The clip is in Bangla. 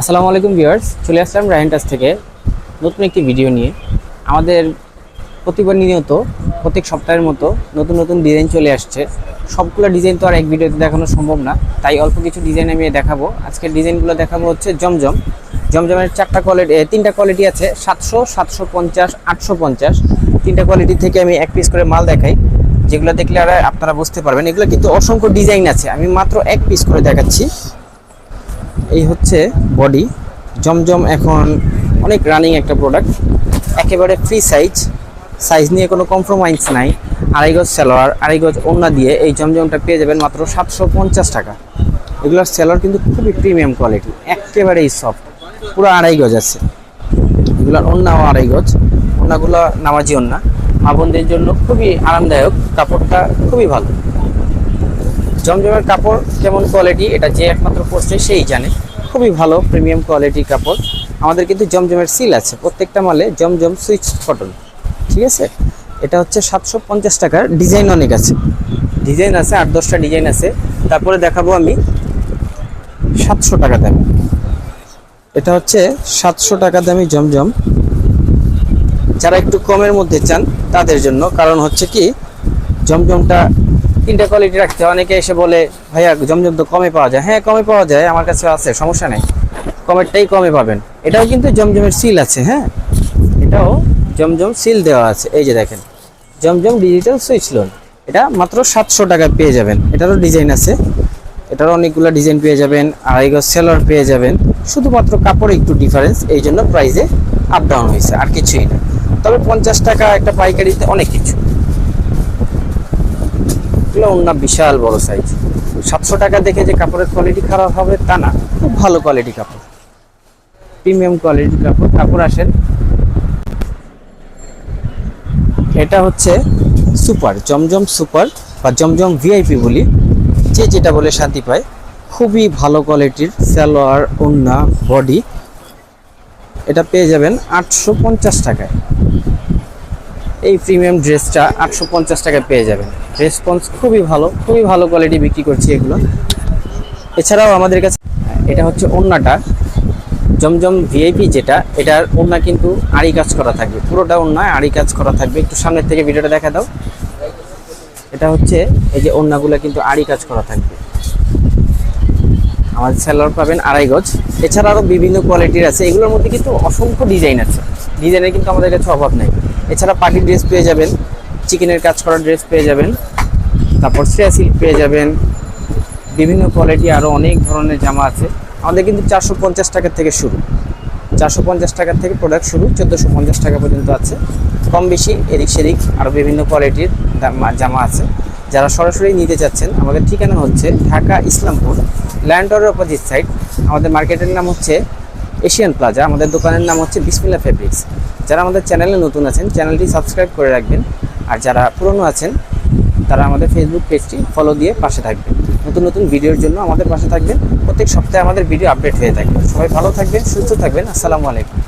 আসসালামু আলাইকুম ভিউয়ার্স, চলে আসলাম রাহেন্টাস থেকে নতুন একটি ভিডিও নিয়ে। আমাদের প্রতিবার নিয়ত প্রত্যেক সপ্তাহের মতো নতুন নতুন ডিজাইন চলে আসছে। সবগুলো ডিজাইন তো আর এক ভিডিওতে দেখানো সম্ভব না, তাই অল্প কিছু ডিজাইন আমি দেখাবো। আজকের ডিজাইনগুলো দেখাবো হচ্ছে জমজম। জমজমের চারটা কোয়ালিটি তিনটা কোয়ালিটি আছে, সাতশো সাতশো পঞ্চাশ, আটশো পঞ্চাশ। তিনটা কোয়ালিটি থেকে আমি এক পিস করে মাল দেখাই। যেগুলো দেখলে আর আপনারা বুঝতে পারবেন, এগুলো কিন্তু অসংখ্য ডিজাইন আছে। আমি মাত্র এক পিস করে দেখাচ্ছি। এই হচ্ছে বডি জমজম এখন অনেক রানিং একটা প্রোডাক্ট একেবারে ফ্রি সাইজ সাইজ নিয়ে কোনো কম্প্রোমাইজ নাই। আড়াই গজ সেলোয়ার আড়াই গজ ওড়না দিয়ে এই জমজমটা পেয়ে যাবেন মাত্র সাতশো পঞ্চাশ টাকা। এগুলোর সেলোয়ার কিন্তু খুবই প্রিমিয়াম কোয়ালিটি একেবারেই সফট পুরো আড়াই গজ আছে। এগুলোর ওড়নাও আড়াই গজ। ওড়নাগুলো নামাজি ওড়না। মা বোনদের জন্য খুবই আরামদায়ক। কাপড়টা খুবই ভালো। জমজমের কাপড় কেমন কোয়ালিটি এটা যে একমাত্র পড়ছে সেই জানে। খুবই ভালো প্রিমিয়াম কোয়ালিটির কাপড়। আমাদের কিন্তু জমজমের সিল আছে, প্রত্যেকটা মালে জমজম সুইচ কটন ঠিক আছে? এটা হচ্ছে সাতশো পঞ্চাশ টাকার ডিজাইন অনেক আছে। ডিজাইন আছে, আট দশটা ডিজাইন আছে। তারপরে দেখাবো আমি সাতশো টাকা দামি। এটা হচ্ছে সাতশো টাকা দামি জমজম। যারা একটু কমের মধ্যে চান তাদের জন্য, কারণ হচ্ছে কি, জমজমটা তিনটা কোয়ালিটি রাখতে অনেকে এসে বলে, ভাইয়া, জমজম তো কমে পাওয়া যায়। হ্যাঁ কমে পাওয়া যায়, আমার কাছে আছে, সমস্যা নেই। কমেরটাই কমে পাবেন। এটাও কিন্তু জমজমের সিল আছে হ্যাঁ? এটাও জমজম সিল দেওয়া আছে। এই যে দেখেন, জমজম ডিজিটাল সুইচ লোন এটা মাত্র সাতশো টাকায় পেয়ে যাবেন। এটারও ডিজাইন আছে। এটারও অনেকগুলো ডিজাইন পেয়ে যাবেন, আড়াই গজ সেলর পেয়ে যাবেন। শুধুমাত্র কাপড়ে একটু ডিফারেন্স এই জন্য প্রাইসে আপ ডাউন হয়েছে, আর কিছুই না। তবে পঞ্চাশ টাকা একটা পাইকারিতে অনেক কিছু। এগুলো ওনার বিশাল বড় সাইজ সাতশো টাকা দেখে যে কাপড়ের কোয়ালিটি খারাপ হবে, তা না। খুব ভালো কোয়ালিটি কাপড়। প্রিমিয়াম কোয়ালিটির কাপড় কাপড় আসেন। এটা হচ্ছে সুপার জমজম সুপার বা জমজম ভিআইপি বলি। যে যেটা বলে শান্তি পায়। খুবই ভালো কোয়ালিটির সালোয়ার ওন্না বডি এটা পেয়ে যাবেন আটশো পঞ্চাশ টাকায়। এই প্রিমিয়াম ড্রেসটা আটশো পঞ্চাশ টাকায় পেয়ে যাবেন। রেসপন্স খুবই ভালো খুবই ভালো কোয়ালিটি বিক্রি করছি এগুলো। এছাড়াও আমাদের কাছে, এটা হচ্ছে ওন্নাটা। জমজম ভিআইপি যেটা, এটার ওন্না কিন্তু আড়ি কাজ করা থাকবে। পুরোটা ওন্নায় আড়ি কাজ করা থাকবে। একটু সামনের থেকে ভিডিওটা দেখা দাও। এটা হচ্ছে, এই যে ওন্নাগুলো কিন্তু আড়ি কাজ করা থাকবে। আমাদের সেলার পাবেন আড়াই গজ। এছাড়া আরও বিভিন্ন কোয়ালিটির আছে। এগুলোর মধ্যে কিন্তু অসংখ্য ডিজাইন আছে। ডিজাইনের কিন্তু আমাদের কাছে অভাব নেই। এছাড়া পার্টি ড্রেস পেয়ে যাবেন চিকেনের কাজ করা ড্রেস পেয়ে যাবেন, তারপর সিল্ক পেয়ে যাবেন, বিভিন্ন কোয়ালিটি আরও অনেক ধরনের জামা আছে। আমাদের কিন্তু চারশো পঞ্চাশ টাকার থেকে শুরু। চারশো পঞ্চাশ টাকার থেকে প্রোডাক্ট শুরু, চোদ্দোশো পঞ্চাশ টাকা পর্যন্ত আছে। কম বেশি এদিক সেদিক আরও বিভিন্ন কোয়ালিটির জামা আছে। যারা সরাসরি নিতে চাচ্ছেন, আমাদের ঠিকানা হচ্ছে ঢাকা ইসলামপুর, ল্যান্ডরের অপোজিট সাইড আমাদের মার্কেটের নাম হচ্ছে এশিয়ান প্লাজা আমাদের দোকানের নাম হচ্ছে বিসমিল্লা ফেব্রিক্স যারা আমাদের চ্যানেলে নতুন আছেন, চ্যানেলটি সাবস্ক্রাইব করে রাখবেন। আর যারা পুরনো আছেন, তারা আমাদের ফেসবুক পেজটি ফলো দিয়ে পাশে থাকবেন। নতুন নতুন ভিডিওর জন্য আমাদের পাশে থাকবেন। প্রত্যেক সপ্তাহে আমাদের ভিডিও আপডেট হয়ে থাকবে সবাই ভালো থাকবেন, সুস্থ থাকবেন। আসসালামু আলাইকুম।